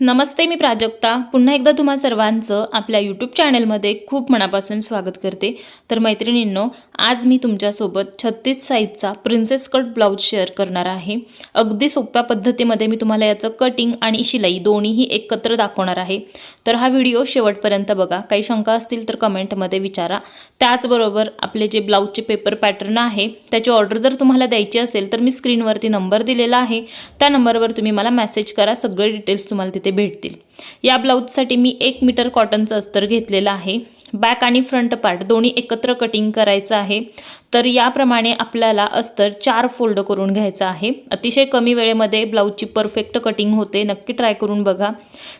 नमस्ते मी प्राजक्ता. पुन्हा एकदा तुम्हा सर्वांचं आपल्या यूट्यूब चॅनलमध्ये खूप मनापासून स्वागत करते. तर मैत्रिणींनो आज मी तुमच्यासोबत छत्तीस साईजचा प्रिन्सेस कट ब्लाऊज शेअर करणार आहे. अगदी सोप्या पद्धतीमध्ये मी तुम्हाला याचं कटिंग आणि शिलाई दोन्हीही एकत्र दाखवणार आहे. तर हा व्हिडिओ शेवटपर्यंत बघा. काही शंका असतील तर कमेंटमध्ये विचारा. त्याचबरोबर आपले जे ब्लाऊजचे पेपर पॅटर्न आहे त्याची ऑर्डर जर तुम्हाला द्यायची असेल तर मी स्क्रीनवरती नंबर दिलेला आहे. त्या नंबरवर तुम्ही मला मेसेज करा. सगळे डिटेल्स तुम्हाला तिथे भेटतील. या ब्लाऊजसाठी मी एक मीटर कॉटनचं अस्तर घेतलेलं आहे. बॅक आणि फ्रंट पार्ट दोन्ही एकत्र कटिंग करायचं आहे. तर याप्रमाणे आपल्याला अस्तर चार फोल्ड करून घ्यायचं आहे. अतिशय कमी वेळेमध्ये ब्लाऊजची परफेक्ट कटिंग होते. नक्की ट्राय करून बघा.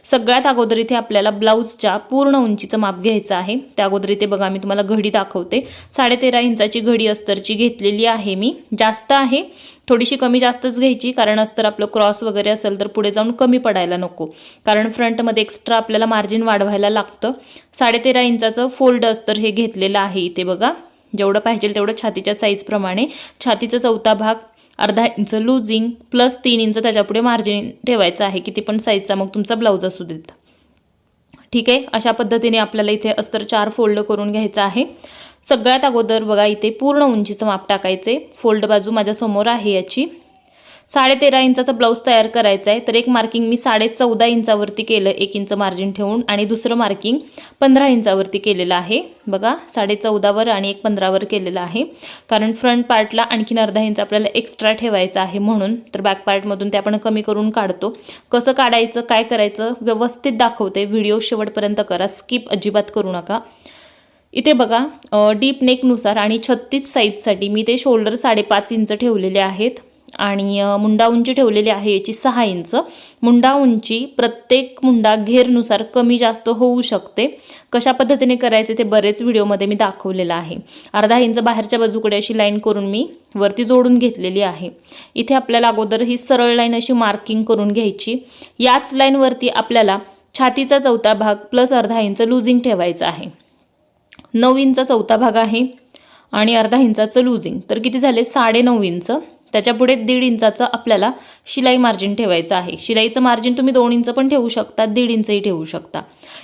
सगळ्यात अगोदर इथे आपल्याला ब्लाऊजच्या पूर्ण उंचीचं माप घ्यायचं आहे. त्या अगोदर इथे बघा मी तुम्हाला घडी दाखवते. साडेतेरा इंचाची घडी अस्तरची घेतलेली आहे मी. जास्त आहे. थोडीशी कमी जास्तच घ्यायची कारण अस्तर आपलं क्रॉस वगैरे असेल तर पुढे जाऊन कमी पडायला नको. कारण फ्रंटमध्ये एक्स्ट्रा आपल्याला मार्जिन वाढवायला लागतं. साडेतेरा इंचाचं फोल्ड अस्तर हे घेतलेलं आहे इथे बघा. जेवढं पाहिजे तेवढं छातीच्या साईजप्रमाणे छातीचा चौथा भाग अर्धा इंच लुझिंग प्लस तीन इंच त्याच्यापुढे मार्जिन ठेवायचं आहे. किती पण साईजचा मग तुमचा ब्लाऊज असू देत. ठीक आहे अशा पद्धतीने आपल्याला इथे अस्तर चार फोल्ड करून घ्यायचं आहे. सगळ्यात अगोदर बघा इथे पूर्ण उंचीचं माप टाकायचे फोल्ड बाजू माझ्यासमोर आहे याची. साडेतेरा इंचाचा ब्लाऊज तयार करायचा आहे. तर एक मार्किंग मी साडे चौदा इंचावरती केलं एक इंच मार्जिन ठेवून. आणि दुसरं मार्किंग पंधरा इंचावरती केलेलं आहे. बघा साडे चौदावर आणि एक पंधरावर केलेलं आहे. कारण फ्रंट पार्टला आणखीन अर्धा इंच आपल्याला एक्स्ट्रा ठेवायचं आहे म्हणून. तर बॅक पार्टमधून ते आपण कमी करून काढतो. कसं काढायचं काय करायचं व्यवस्थित दाखवते. व्हिडिओ शेवटपर्यंत करा. स्किप अजिबात करू नका. इथे बघा डीप नेकनुसार आणि छत्तीस साईजसाठी मी ते शोल्डर साडेपाच इंच ठेवलेले आहेत. आणि मुंडा उंची ठेवलेली आहे याची सहा इंच. मुंडा उंची प्रत्येक मुंडा घेरनुसार कमी जास्त होऊ शकते. कशा पद्धतीने करायचे ते बरेच व्हिडिओमध्ये मी दाखवलेलं आहे. अर्धा इंच बाहेरच्या बाजूकडे अशी लाईन करून मी वरती जोडून घेतलेली आहे. इथे आपल्याला अगोदर ही सरळ लाईन अशी मार्किंग करून घ्यायची. याच लाईनवरती आपल्याला छातीचा चौथा भाग प्लस अर्धा इंच लुझिंग ठेवायचं आहे. नऊ इंच चौथा भाग आहे आणि अर्धा इंचाचं लुझिंग तर किती झाले? साडे नऊ इंच. त्याच्यापुढे दीड इंचाचं आपल्याला शिलाई मार्जिन ठेवायचं आहे. शिलाईचं मार्जिन तुम्ही दोन इंच पण ठेवू शकता दीड इंचही ठेवू शकता.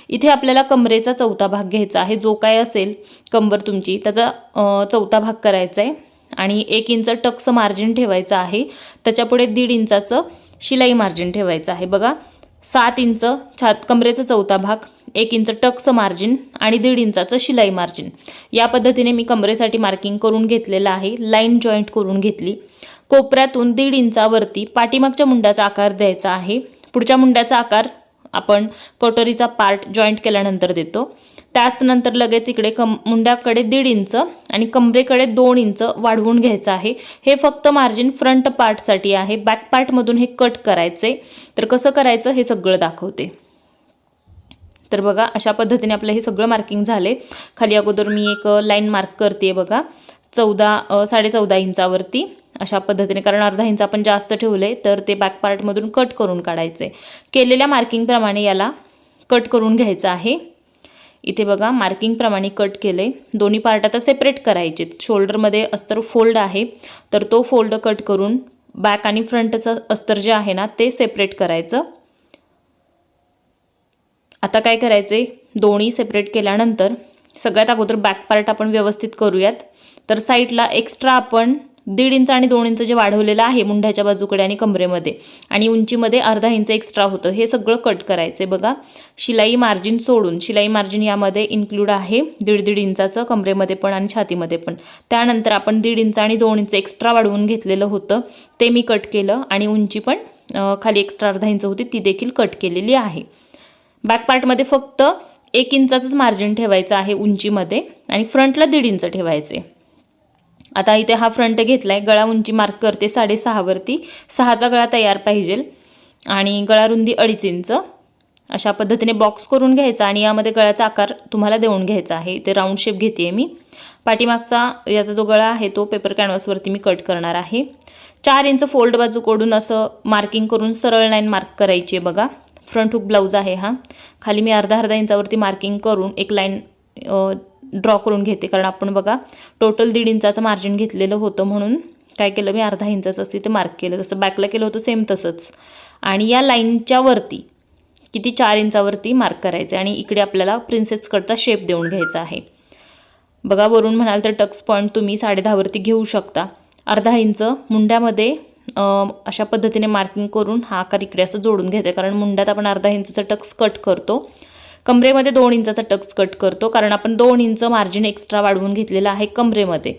इथे आपल्याला कमरेचा चौथा भाग घ्यायचा आहे. जो काय असेल कंबर तुमची त्याचा चौथा भाग करायचा आहे. आणि एक इंच टक्स मार्जिन ठेवायचं आहे. त्याच्यापुढे दीड इंचाचं शिलाई मार्जिन ठेवायचं आहे. बघा सात इंच छात कमरेचा चौथा भाग एक इंच टक्स मार्जिन आणि दीड इंचाचं शिलाई मार्जिन या पद्धतीने मी कमरेसाठी मार्किंग करून घेतलेलं आहे. लाईन जॉईंट करून घेतली. कोपऱ्यातून दीड इंचावरती पाठीमागच्या मुंड्याचा आकार द्यायचा आहे. पुढच्या मुंड्याचा आकार आपण कटोरीचा पार्ट जॉईंट केल्यानंतर देतो. त्याचनंतर लगेच इकडे कम मुंड्याकडे दीड इंच आणि कमरेकडे दोन इंच वाढवून घ्यायचं आहे. हे फक्त मार्जिन फ्रंट पार्टसाठी आहे. बॅक पार्टमधून हे कट करायचे. तर कसं करायचं हे सगळं दाखवते. तर बघा अशा पद्धतीने आपलं हे सगळं मार्किंग झाले. खाली अगोदर मी एक लाईन मार्क करते बघा. चौदा साडेचौदा इंचावरती. अशा पद्धतीने कारण अर्धा इंच आपण जास्त ठेवले तर ते बॅक पार्टमधून कट करून काढायचे. केलेल्या मार्किंगप्रमाणे याला कट करून घ्यायचं आहे. इथे बघा मार्किंगप्रमाणे कट केले. दोन्ही पार्ट आता सेपरेट करायचे. शोल्डरमध्ये अस्तर फोल्ड आहे तर तो फोल्ड कट करून बॅक आणि फ्रंटचं अस्तर जे आहे ना ते सेपरेट करायचं. आता काय करायचे? दोन्ही सेपरेट केल्यानंतर सगळ्यात अगोदर बॅक पार्ट आपण व्यवस्थित करूयात. तर साईडला एक्स्ट्रा आपण दीड इंच आणि दोन इंच जे वाढवलेलं आहे मुंढ्याच्या बाजूकडे आणि कमरेमध्ये आणि उंचीमध्ये अर्धा इंच एक्स्ट्रा होतं. हे सगळं कट करायचं बघा. शिलाई मार्जिन सोडून शिलाई मार्जिन यामध्ये इन्क्लूड आहे दीड दीड इंचाचं कमरेमध्ये पण आणि छातीमध्ये पण. त्यानंतर आपण दीड इंच आणि दोन इंच एक्स्ट्रा वाढवून घेतलेलं होतं. ते मी कट केलं आणि उंची पण खाली एक्स्ट्रा अर्धा इंच होती ती देखील कट केलेली आहे. बॅक पार्टमध्ये फक्त एक इंचाचंच मार्जिन ठेवायचं आहे उंचीमध्ये आणि फ्रंटला दीड इंच ठेवायचे आता इथे हा फ्रंट घेतला आहे गळा उंची मार्क करते साडेसहावरती सहाचा गळा तयार पाहिजे आणि गळा रुंदी अडीच इंच. अशा पद्धतीने बॉक्स करून घ्यायचा आणि यामध्ये गळ्याचा आकार तुम्हाला देऊन घ्यायचा आहे. ते राऊंड शेप घेते मी. पाठीमागचा याचा जो गळा आहे तो पेपर कॅनव्हासवरती मी कट करणार आहे. चार इंच फोल्ड बाजू कोडून असं मार्किंग करून सरळ लाईन मार्क करायची आहे बघा. फ्रंट हुक ब्लाऊज आहे हा. खाली मी अर्धा अर्धा इंचावरती मार्किंग करून एक लाईन ड्रॉ करून घेते. कारण आपण बघा टोटल दीड इंचाचं मार्जिन घेतलेलं होतं म्हणून काय केलं मी अर्धा इंचाचं असते ते मार्क केलं. जसं बॅकला केलं होतं सेम तसंच. आणि या लाईनच्या वरती किती चार इंचावरती मार्क करायचं आहे. आणि इकडे आपल्याला प्रिन्सेस कटचा शेप देऊन घ्यायचा आहे. बघा वरून म्हणाल तर टक्स पॉईंट तुम्ही साडेदहावरती घेऊ शकता. अर्धा इंच मुंड्यामध्ये अशा पद्धतीने मार्किंग करून हा आकार इकडे असं जोडून घ्यायचा आहे. कारण मुंड्यात आपण अर्धा इंचचा टक्स कट करतो. कमरेमध्ये दोन इंचाचा टक्स कट करतो कारण आपण दोन इंच मार्जिन एक्स्ट्रा वाढवून घेतलेलं आहे कमरेमध्ये.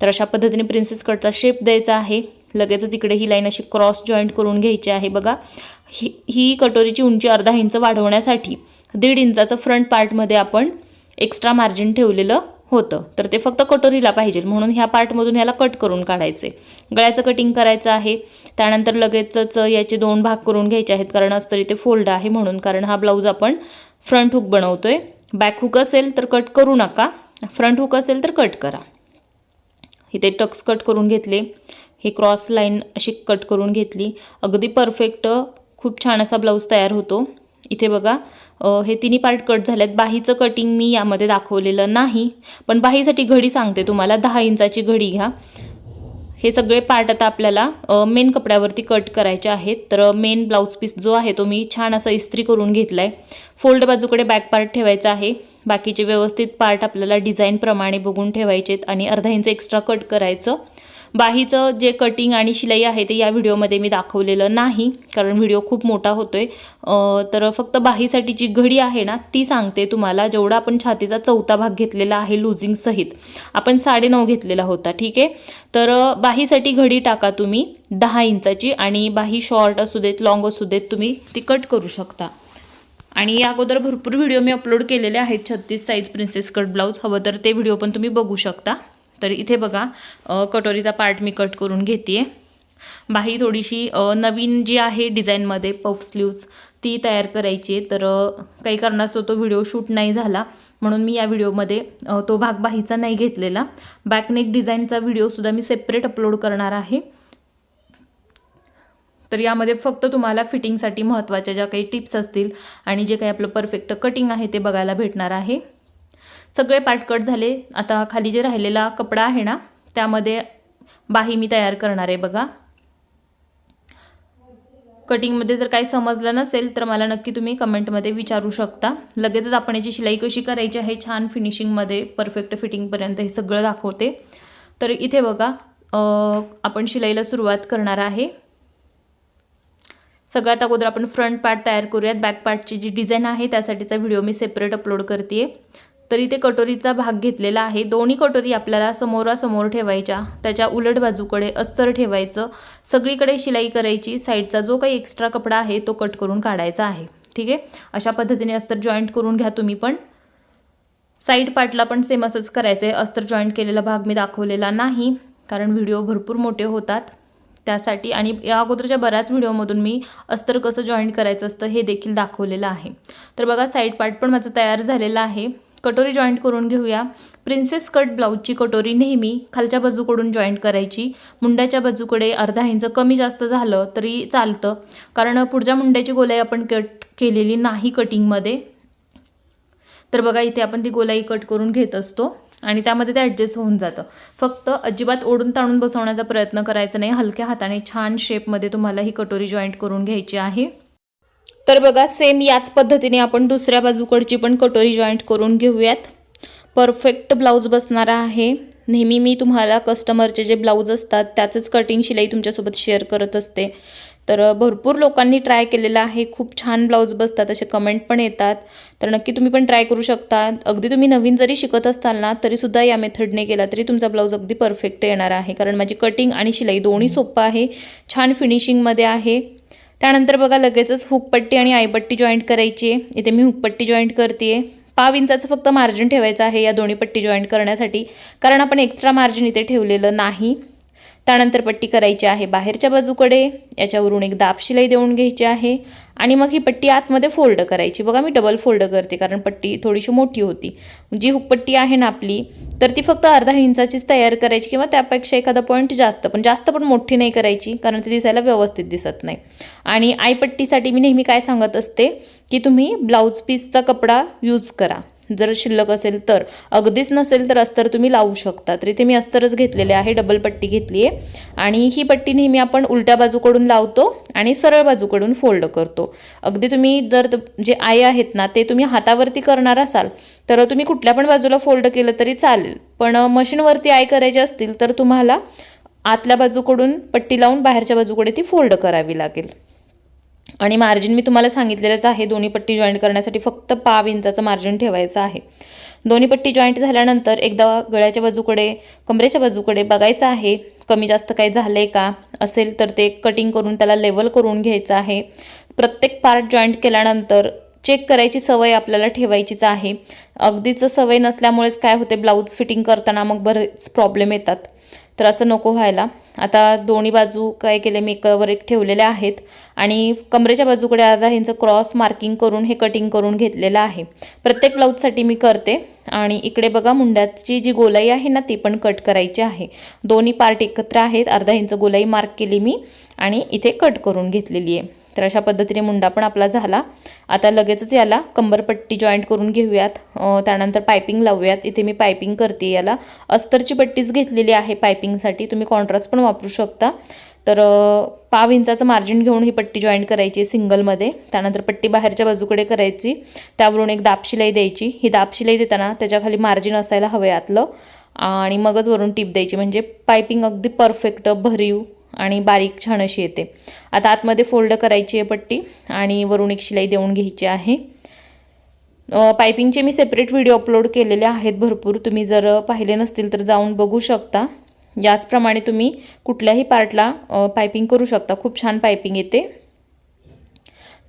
तर अशा पद्धतीने प्रिन्सेस कटचा शेप द्यायचा आहे. लगेचच इकडे ही लाईन अशी क्रॉस जॉईंट करून घ्यायची आहे. बघा ही ही कटोरीची उंची अर्धा इंच वाढवण्यासाठी दीड इंचाचं फ्रंट पार्टमध्ये आपण एक्स्ट्रा मार्जिन ठेवलेलं होतं. तर ते फक्त कटोरीला पाहिजे. म्हणून ह्या पार्टमधून ह्याला कट करून काढायचे. गळ्याचं कटिंग करायचं आहे. त्यानंतर लगेचच याचे दोन भाग करून घ्यायचे आहेत कारण अस्तर इथे फोल्ड आहे म्हणून कारण हा ब्लाऊज आपण फ्रंट हुक बनवतोय. बॅक हुक असेल तर कट करू नका. फ्रंट हुक असेल तर कट करा. इथे टक्स कट करून घेतले. हे क्रॉस लाईन अशी कट करून घेतली. अगदी परफेक्ट खूप छान असा ब्लाऊज तयार होतो. इथे बघा हे तिन्ही पार्ट कट झालेत बाहीचं कटिंग मी यामध्ये दाखवलेलं नाही. पण बाहीसाठी घडी सांगते तुम्हाला. दहा इंचाची घडी घ्या. हे सगळे पार्ट आता आपल्याला मेन कपड्यावरती कट करायचे आहेत. तर मेन ब्लाऊज पीस जो आहे तो मी छान असा इस्त्री करून घेतला आहे फोल्ड बाजूकडे बॅक पार्ट ठेवायचा आहे. बाकीचे व्यवस्थित पार्ट आपल्याला डिझाईनप्रमाणे बघून ठेवायचे आहेत आणि अर्धा इंच एक्स्ट्रा कट करायचं. बाहीचं जे कटिंग आणि शिलाई आहे ते या व्हिडिओमध्ये मी दाखवलेलं नाही कारण व्हिडिओ खूप मोठा होतो आहे तर फक्त बाहीसाठी जी घडी आहे ना ती सांगते तुम्हाला जेवढा आपण छातीचा चौथा भाग घेतलेला आहे लुझिंगसहित आपण साडेनऊ घेतलेला होता ठीक आहे? तर बाहीसाठी घडी टाका तुम्ही दहा इंचाची आणि बाही शॉर्ट असू देत लॉंग असू देत तुम्ही ती कट करू शकता. आणि या अगोदर भरपूर व्हिडिओ मी अपलोड केलेले आहेत छत्तीस साईज प्रिन्सेस कट ब्लाऊज हवं तर ते व्हिडिओ पण तुम्ही बघू शकता. तर इथे बघा कटोरीचा पार्ट मी कट करून घेते बाही थोडीशी नवीन जी आहे डिझाईनमध्ये पफ स्लीव्ज ती तयार करायची आहे. तर काही कारणास्तव तो व्हिडिओ शूट नाही झाला. म्हणून मी या व्हिडिओमध्ये तो भाग बाहीचा नाही घेतलेला. बॅकनेक डिझाईनचा व्हिडिओसुद्धा मी सेपरेट अपलोड करणार आहे. तर यामध्ये फक्त तुम्हाला फिटिंगसाठी महत्त्वाच्या ज्या काही टिप्स असतील आणि जे काही आपलं परफेक्ट कटिंग आहे ते बघायला भेटणार आहे. सगळे पार्ट कट झाले. आता खाली जे राहिलेला कपडा आहे ना त्यामध्ये बाही मी तयार करणार आहे बघा. कटिंगमध्ये जर काही समजलं नसेल तर मला नक्की तुम्ही कमेंटमध्ये विचारू शकता. लगेचच आपण याची शिलाई कशी करायची आहे छान फिनिशिंगमध्ये परफेक्ट फिटिंगपर्यंत हे सगळं दाखवते. तर इथे बघा आपण शिलाईला सुरुवात करणार आहे. सगळ्यात अगोदर आपण फ्रंट पार्ट तयार करूयात. बॅक पार्टची जी डिझाईन आहे त्यासाठीचा व्हिडिओ मी सेपरेट अपलोड करते आहे तर इथे कटोरीचा भाग घेतलेला आहे. दोन्ही कटोरी आपल्याला समोरासमोर ठेवायच्या. त्याच्या उलट बाजूकडे अस्तर ठेवायचं. सगळीकडे शिलाई करायची. साईडचा जो काही एक्स्ट्रा कपडा आहे तो कट करून काढायचा आहे. ठीक आहे? अशा पद्धतीने अस्तर जॉईंट करून घ्या तुम्ही पण. साईड पार्टला पण सेम असंच करायचं आहे अस्तर जॉईंट केलेला भाग मी दाखवलेला नाही कारण व्हिडिओ भरपूर मोठे होतात. त्यासाठी आणि या अगोदरच्या बऱ्याच व्हिडिओमधून मी अस्तर कसं जॉईंट करायचं असतं हे देखील दाखवलेलं आहे. तर बघा साईड पार्ट पण माझं तयार झालेला आहे. कटोरी जॉईंट करून घेऊया. प्रिन्सेस कट ब्लाऊजची कटोरी नेहमी खालच्या बाजूकडून जॉईंट करायची. मुंड्याच्या बाजूकडे अर्धा इंच कमी जास्त झालं तरी चालतं. कारण पुढच्या मुंड्याची गोलाई आपण कट केलेली नाही कटिंगमध्ये तर बघा इथे आपण ती गोलाई कट करून घेत असतो आणि त्यामध्ये ते ॲडजस्ट होऊन जातं. फक्त अजिबात ओढून ताणून बसवण्याचा प्रयत्न करायचा नाही. हलक्या हाताने छान शेपमध्ये तुम्हाला ही कटोरी जॉईंट करून घ्यायची आहे. तर बघा सेम याच पद्धतीने आपण दुसऱ्या बाजूकडची पण कटोरी जॉईंट करून घेऊयात. परफेक्ट ब्लाऊज बसणार आहे. नेहमी मी तुम्हाला कस्टमरचे जे ब्लाऊज असतात त्याचंच कटिंग शिलाई तुमच्यासोबत शेअर करत असते. तर भरपूर लोकांनी ट्राय केलेलं आहे. खूप छान ब्लाऊज बसतात असे कमेंट पण येतात. तर नक्की तुम्ही पण ट्राय करू शकता. अगदी तुम्ही नवीन जरी शिकत असताल ना तरीसुद्धा या मेथडने केला तरी तुमचा ब्लाऊज अगदी परफेक्ट येणार आहे. कारण माझी कटिंग आणि शिलाई दोन्ही सोपं आहे. छान फिनिशिंगमध्ये आहे. त्यानंतर बघा लगेचच हुकपट्टी आणि आईपट्टी जॉईंट करायची आहे. इथे मी हुकपट्टी जॉईंट करते पाव इंचाचं फक्त मार्जिन ठेवायचं आहे या दोन्ही पट्टी जॉईंट करण्यासाठी. कारण आपण एक्स्ट्रा मार्जिन इथे ठेवलेलं नाही. त्यानंतर पट्टी करायची आहे बाहेरच्या बाजूकडे याच्यावरून एक दाब शिलाई देऊन घ्यायची आहे. आणि मग ही पट्टी आतमध्ये फोल्ड करायची. बघा मी डबल फोल्ड करते कारण पट्टी थोडीशी मोठी होती. जी हुकपट्टी आहे ना आपली तर ती फक्त अर्धा इंचाचीच तयार करायची किंवा त्यापेक्षा एखादा पॉईंट जास्त. पण जास्त पण मोठी नाही करायची कारण ती दिसायला व्यवस्थित दिसत नाही. आणि आईपट्टीसाठी मी नेहमी काय सांगत असते की तुम्ही ब्लाऊज पीसचा कपडा यूज करा. जर शिल्लक असेल तर. अगदीच नसेल तर अस्तर तुम्ही लावू शकता. तर इथे मी अस्तरच घेतलेले आहे डबल पट्टी घेतली आहे. आणि ही पट्टी नेहमी आपण उलट्या बाजूकडून लावतो आणि सरळ बाजूकडून फोल्ड करतो. अगदी तुम्ही जर जे आय आहेत ना ते तुम्ही हातावरती करणार असाल तर तुम्ही कुठल्या पण बाजूला फोल्ड केलं तरी चालेल. पण मशीनवरती आय करायचे असतील तर तुम्हाला आतल्या बाजूकडून पट्टी लावून बाहेरच्या बाजूकडे ती फोल्ड करावी लागेल. आणि मार्जिन मी तुम्हाला सांगितलेलंच आहे दोन्ही पट्टी जॉईंट करण्यासाठी फक्त पाव इंचाचं मार्जिन ठेवायचं आहे. दोन्ही पट्टी जॉईंट झाल्यानंतर एकदा गळ्याच्या बाजूकडे कमरेच्या बाजूकडे बघायचं आहे कमी जास्त काही झालं आहे का? असेल तर ते कटिंग करून त्याला लेवल करून घ्यायचं आहे. प्रत्येक पार्ट जॉईंट केल्यानंतर चेक करायची सवय आपल्याला ठेवायचीच आहे. अगदीच सवय नसल्यामुळेच काय होते ब्लाऊज फिटिंग करताना मग बरेच प्रॉब्लेम येतात. तर असं नको व्हायला. आता दोन्ही बाजू काय केले मी एकावर एक ठेवलेले आहेत. आणि कमरेच्या बाजूकडे अर्धा इंच क्रॉस मार्किंग करून हे कटिंग करून घेतलेलं आहे. प्रत्येक ब्लाऊजसाठी मी करते. आणि इकडे बघा मुंड्याची जी गोलाई आहे ना ती पण कट करायची आहे. दोन्ही पार्ट एकत्र आहेत. अर्धा इंच गोलाई मार्क केली मी आणि इथे कट करून घेतलेली आहे. तर अशा पद्धतीने मुंडा पण आपला झाला. आता लगेचच याला कंबरपट्टी जॉईंट करून घेऊयात. त्यानंतर पायपिंग लावूयात. इथे मी पायपिंग करते याला. अस्तरची पट्टीच घेतलेली आहे पायपिंगसाठी तुम्ही कॉन्ट्रास्ट पण वापरू शकता. तर पाव इंचाचं मार्जिन घेऊन ही पट्टी जॉईंट करायची आहे सिंगलमध्ये त्यानंतर पट्टी बाहेरच्या बाजूकडे करायची. त्यावरून एक दाब शिलाई द्यायची. ही दाब शिलाई देताना त्याच्याखाली मार्जिन असायला हवं आतलं आणि मगच वरून टीप द्यायची. म्हणजे पायपिंग अगदी परफेक्ट भरीव आणि बारीक छान अशी येते. आता आतमध्ये फोल्ड करायची आहे पट्टी आणि वरून एक शिलाई देऊन घ्यायची आहे. पायपिंगचे मी सेपरेट व्हिडिओ अपलोड केलेले आहेत भरपूर. तुम्ही जर पाहिले नसतील तर जाऊन बघू शकता. याचप्रमाणे तुम्ही कुठल्याही पार्टला पायपिंग करू शकता. खूप छान पायपिंग येते.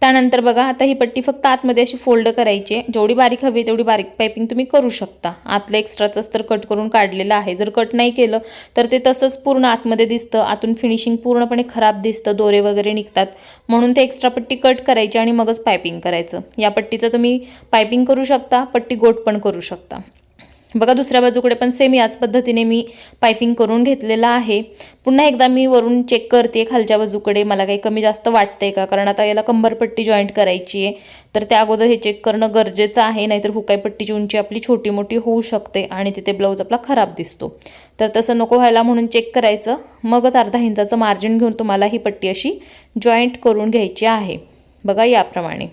त्यानंतर बघा आता ही पट्टी फक्त आतमध्ये अशी फोल्ड करायची आहे. जेवढी बारीक हवी तेवढी बारीक पायपिंग तुम्ही करू शकता. आतलं एक्स्ट्राचंच तर कट करून काढलेलं आहे. जर कट नाही केलं तर ते तसंच पूर्ण आतमध्ये दिसतं. आतून फिनिशिंग पूर्णपणे खराब दिसतं. दोरे वगैरे निघतात. म्हणून ते एक्स्ट्रा पट्टी कट करायची आणि मगच पायपिंग करायचं. या पट्टीचं तुम्ही पायपिंग करू शकता. पट्टी गोट पण करू शकता. बघा दुसऱ्या बाजूकडे पण सेम याच पद्धतीने मी पायपिंग करून घेतलेलं आहे. पुन्हा एकदा मी वरून चेक करते खालच्या बाजूकडे मला काही कमी जास्त वाटतंय का? कारण आता याला कंबरपट्टी जॉईंट करायची आहे. तर त्या अगोदर हे चेक करणं गरजेचं आहे नाहीतर हुकाईपट्टीची उंची आपली छोटी मोठी होऊ शकते आणि तिथे ब्लाऊज आपला खराब दिसतो. तर तसं नको व्हायला म्हणून चेक करायचं. मगच अर्धा इंचाचं मार्जिन घेऊन तुम्हाला ही पट्टी अशी जॉईंट करून घ्यायची आहे. बघा याप्रमाणे.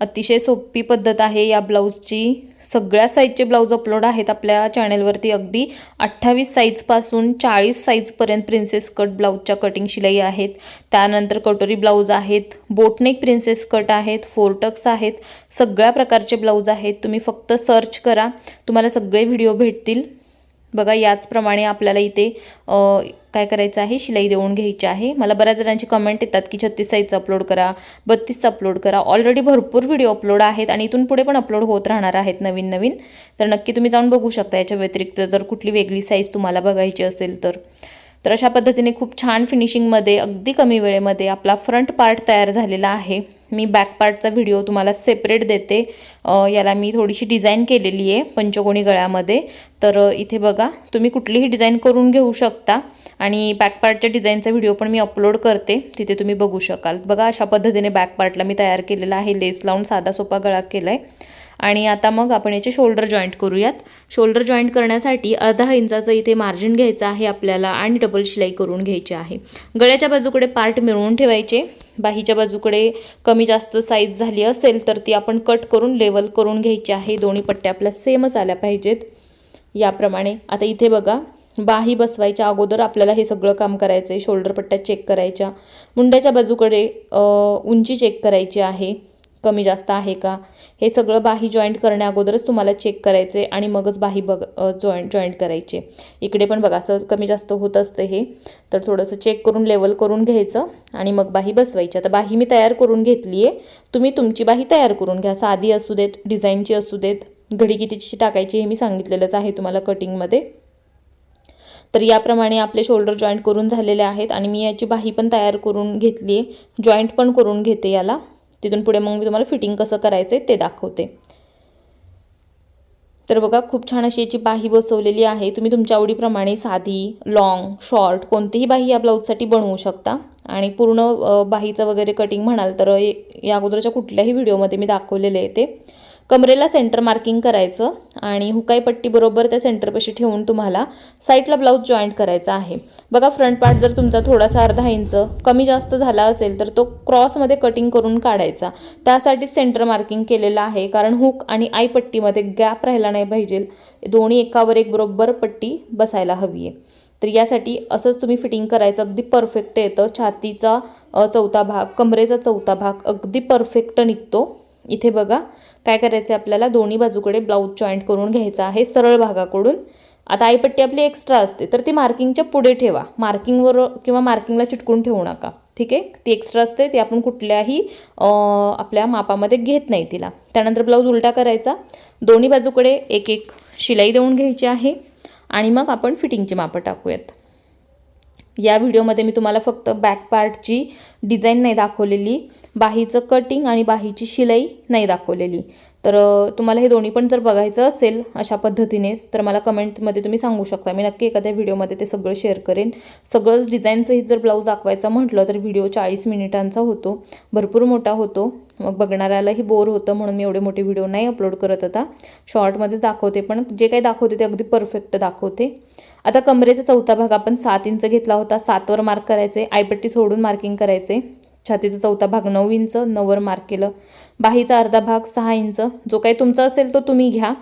अतिशय सोपी पद्धत आहे या ब्लाऊजची. सगळ्या साईजचे ब्लाऊज अपलोड आहेत आपल्या चॅनेलवरती अगदी अठ्ठावीस साईजपासून चाळीस साईजपर्यंत प्रिन्सेस कट ब्लाऊजच्या कटिंग शिलाई आहेत. त्यानंतर कटोरी ब्लाऊज आहेत बोटनेक प्रिन्सेस कट आहेत फोरटक्स आहेत. सगळ्या प्रकारचे ब्लाऊज आहेत. तुम्ही फक्त सर्च करा. तुम्हाला सगळे व्हिडिओ भेटतील. बघा याचप्रमाणे आपल्याला इथे काय करायचं आहे? शिलाई देऊन घ्यायची आहे. मला बऱ्याच जणांची कमेंट येतात की छत्तीस साईजचं अपलोड करा बत्तीसचं अपलोड करा. ऑलरेडी भरपूर व्हिडिओ अपलोड आहेत आणि इथून पुढे पण अपलोड होत राहणार आहेत नवीन नवीन. तर नक्की तुम्ही जाऊन बघू शकता याच्या व्यतिरिक्त. जर कुठली वेगळी साईज तुम्हाला बघायची असेल तर. तर अशा पद्धतीने खूप छान फिनिशिंगमध्ये अगदी कमी वेळेमध्ये आपला फ्रंट पार्ट तयार झालेला आहे. मी बॅक पार्टचा व्हिडिओ तुम्हाला सेपरेट देते. याला मी थोडीशी डिझाईन केलेली आहे पंचकोणी गळ्यामध्ये. तर इथे बघा तुम्ही कुठलीही डिझाईन करून घेऊ शकता. आणि बॅक पार्टच्या डिझाईनचा व्हिडिओ पण मी अपलोड करते. तिथे तुम्ही बघू शकाल. बघा अशा पद्धतीने बॅक पार्टला मी तयार केलेला आहे. लेस लावून साधा सोपा गळा केला आहे आणि आता मग आपण याचे शोल्डर जॉईंट करूयात. शोल्डर जॉईंट करण्यासाठी अर्धा इंचाचं इथे मार्जिन घ्यायचं आहे आपल्याला आणि डबल शिलाई करून घ्यायची आहे. गळ्याच्या बाजूकडे पार्ट मिळवून ठेवायचे. बाहीच्या बाजूकडे कमी जास्त साईज झाली असेल तर ती आपण कट करून लेवल करून घ्यायची आहे. दोन्ही पट्ट्या आपल्या सेमच आल्या पाहिजेत. याप्रमाणे आता इथे बघा बाही बसवायच्या अगोदर आपल्याला हे सगळं काम करायचं आहे शोल्डर पट्ट्या चेक करायच्या. मुंड्याच्या बाजूकडे उंची चेक करायची आहे. कमी जास्त आहे का? हे सगळं बाही जॉईंट करण्या अगोदरच तुम्हाला चेक करायचे आणि मगच बाही बघ जॉईंट जॉईंट करायचे. इकडे पण बघा असं कमी जास्त होत असतं हे. तर थोडंसं चेक करून लेवल करून घ्यायचं आणि मग बाही बसवायची. आता बाही मी तयार करून घेतली आहे तुम्ही तुमची बाही तयार करून घ्या. साधी असू देत डिझाईनची असू देत घडी कितीची टाकायची हे मी सांगितलेलंच आहे तुम्हाला कटिंगमध्ये तर याप्रमाणे आपले शोल्डर जॉईंट करून झालेले आहेत आणि मी याची बाही पण तयार करून घेतली आहे जॉईंट पण करून घेते याला. तिथून पुढे मग मी तुम्हाला फिटिंग कसं करायचं आहे ते दाखवते. तर बघा खूप छान अशी याची बाही बसवलेली आहे. तुम्ही तुमच्या आवडीप्रमाणे साधी लॉंग शॉर्ट कोणतीही बाही या ब्लाऊजसाठी बनवू शकता. आणि पूर्ण बाहीचं वगैरे कटिंग म्हणाल तर या अगोदरच्या कुठल्याही व्हिडिओमध्ये मी दाखवलेले आहे ते. कमरेला सेंटर मार्किंग करायचं आणि हुकाई पट्टीबरोबर त्या सेंटरपाशी ठेवून तुम्हाला साईडला ब्लाऊज जॉईंट करायचा आहे. बघा फ्रंट पार्ट जर तुमचा थोडासा अर्धा इंच कमी जास्त झाला असेल तर तो क्रॉसमध्ये कटिंग करून काढायचा. त्यासाठीच सेंटर मार्किंग केलेलं आहे कारण हुक आणि आई पट्टीमध्ये गॅप राहिला नाही पाहिजे. दोन्ही एकावर एक बरोबर पट्टी बसायला हवी आहे. तर यासाठी असंच तुम्ही फिटिंग करायचं अगदी परफेक्ट येतं छातीचा चौथा भाग कमरेचा चौथा भाग अगदी परफेक्ट निघतो. इथे बघा काय करायचं आहे आपल्याला? दोन्ही बाजूकडे ब्लाऊज जॉईंट करून घ्यायचा आहे सरळ भागाकडून. आता आईपट्टी आपली एक्स्ट्रा असते तर ती मार्किंगच्या पुढे ठेवा. मार्किंगवर किंवा मार्किंगला चिटकून ठेवू नका ठीक आहे? ती एक्स्ट्रा असते ती आपण कुठल्याही आपल्या मापामध्ये घेत नाही तिला. त्यानंतर ब्लाऊज उलटा करायचा. दोन्ही बाजूकडे एक एक शिलाई देऊन घ्यायची आहे. आणि मग आपण फिटिंगची मापं टाकूयात. या व्हिडिओमध्ये मी तुम्हाला फक्त बॅक पार्टची डिझाईन नाही दाखवलेली बाहीचं कटिंग आणि बाहीची शिलाई नाही दाखवलेली. तर तुम्हाला हे दोन्ही पण जर बघायचं असेल अशा पद्धतीनेच तर मला कमेंटमध्ये तुम्ही सांगू शकता. मी नक्की एखाद्या व्हिडिओमध्ये ते सगळं शेअर करेन. सगळंच डिझाईनसहित जर ब्लाऊज दाखवायचं म्हटलं तर व्हिडिओ चाळीस मिनिटांचा होतो. भरपूर मोठा होतो. मग बघणाऱ्यालाही बोर होतं म्हणून मी एवढे मोठे व्हिडिओ नाही अपलोड करत आता. शॉर्टमध्येच दाखवते पण जे काही दाखवते ते अगदी परफेक्ट दाखवते. आता कमरेचा चौथा भाग आपण सात इंच घेतला होता. सातवर मार्क करायचे आयपट्टी सोडून मार्किंग करायचे. छातीचा चौथा भाग नऊ इंच नऊवर मार्क केलं. बाहीचा अर्धा भाग सहा इंच जो काही तुमचा असेल तो तुम्ही घ्या.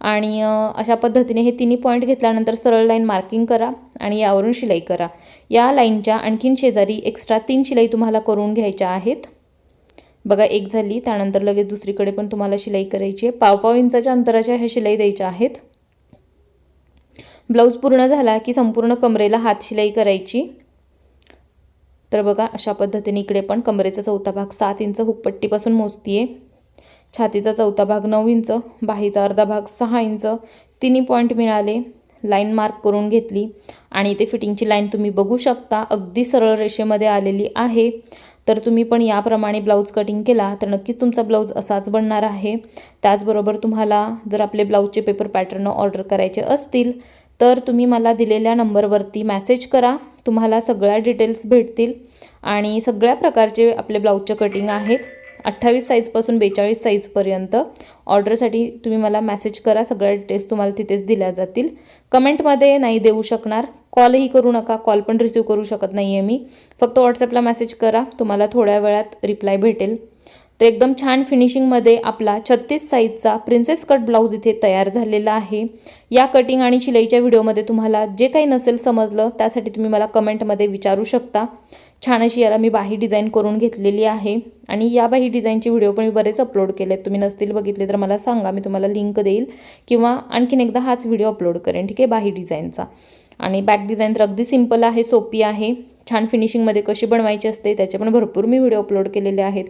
आणि अशा पद्धतीने हे तिन्ही पॉईंट घेतल्यानंतर सरळ लाईन मार्किंग करा आणि यावरून शिलाई करा. या लाईनच्या आणखीन शेजारी एक्स्ट्रा तीन शिलाई तुम्हाला करून घ्यायच्या आहेत. बघा एक झाली त्यानंतर लगेच दुसरीकडे पण तुम्हाला शिलाई करायची आहे. पाव पाव इंचाच्या अंतराच्या ह्या शिलाई द्यायच्या आहेत. ब्लाऊज पूर्ण झाला की संपूर्ण कमरेला हात शिलाई करायची. तर बघा अशा पद्धतीने इकडे पण कमरेचा चौथा भाग सात इंच हुकपट्टीपासून मोजतीये. छातीचा चौथा भाग नऊ इंच बाहीचा अर्धा भाग सहा इंच तिन्ही पॉईंट मिळाले. लाईन मार्क करून घेतली. आणि इथे फिटिंगची लाईन तुम्ही बघू शकता. अगदी सरळ रेषेमध्ये आलेली आहे. तर तुम्ही पण याप्रमाणे ब्लाऊज कटिंग केला तर नक्कीच तुमचा ब्लाऊज असाच बनणार आहे. त्याचबरोबर तुम्हाला जर आपले ब्लाऊजचे पेपर पॅटर्न ऑर्डर करायचे असतील तर तुम्ही मला दिलेल्या नंबरवरती मॅसेज करा. तुम्हाला सगळ्या डिटेल्स भेटतील आणि सगळ्या प्रकारचे आपले ब्लाऊजचे कटिंग आहेत. अठ्ठावीस साईजपासून बेचाळीस साईजपर्यंत ऑर्डरसाठी तुम्ही मला मॅसेज करा. सगळ्या डिटेल्स तुम्हाला तिथेच दिल्या जातील. कमेंटमध्ये नाही देऊ शकणार. कॉलही करू नका कॉल पण रिसीव्ह करू शकत नाही आहे मी. फक्त व्हॉट्सअपला मेसेज करा तुम्हाला थोड्या वेळात रिप्लाय भेटेल. तर एकदम छान फिनिशिंगमध्ये आपला छत्तीस साईजचा प्रिन्सेस कट ब्लाऊज इथे तयार झालेला आहे. या कटिंग आणि शिलाईच्या व्हिडिओमध्ये तुम्हाला जे काही नसेल समजलं त्यासाठी तुम्ही मला कमेंटमध्ये विचारू शकता. छान अशी याला मी बाही डिझाईन करून घेतलेली आहे. आणि या बाही डिझाईनचे व्हिडिओ पण मी बरेच अपलोड केले आहेत तुम्ही नसतील बघितले तर मला सांगा मी तुम्हाला लिंक देईल. किंवा आणखीन एकदा हाच व्हिडिओ अपलोड करेन ठीक आहे? बाही डिझाईनचा आणि बॅक डिझाईन तर अगदी सिंपल आहे सोपी आहे. छान फिनिशिंगमध्ये कशी बनवायची असते त्याचे पण भरपूर मी व्हिडिओ अपलोड केलेले आहेत.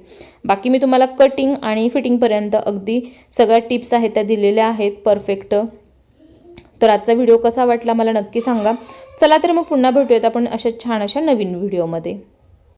बाकी मी तुम्हाला कटिंग आणि फिटिंगपर्यंत अगदी सगळ्या टिप्स आहेत त्या दिलेल्या आहेत परफेक्ट तर आजचा व्हिडिओ कसा वाटला मला नक्की सांगा. चला तर मग पुन्हा भेटूयात आपण अशा छान अशा नवीन व्हिडिओमध्ये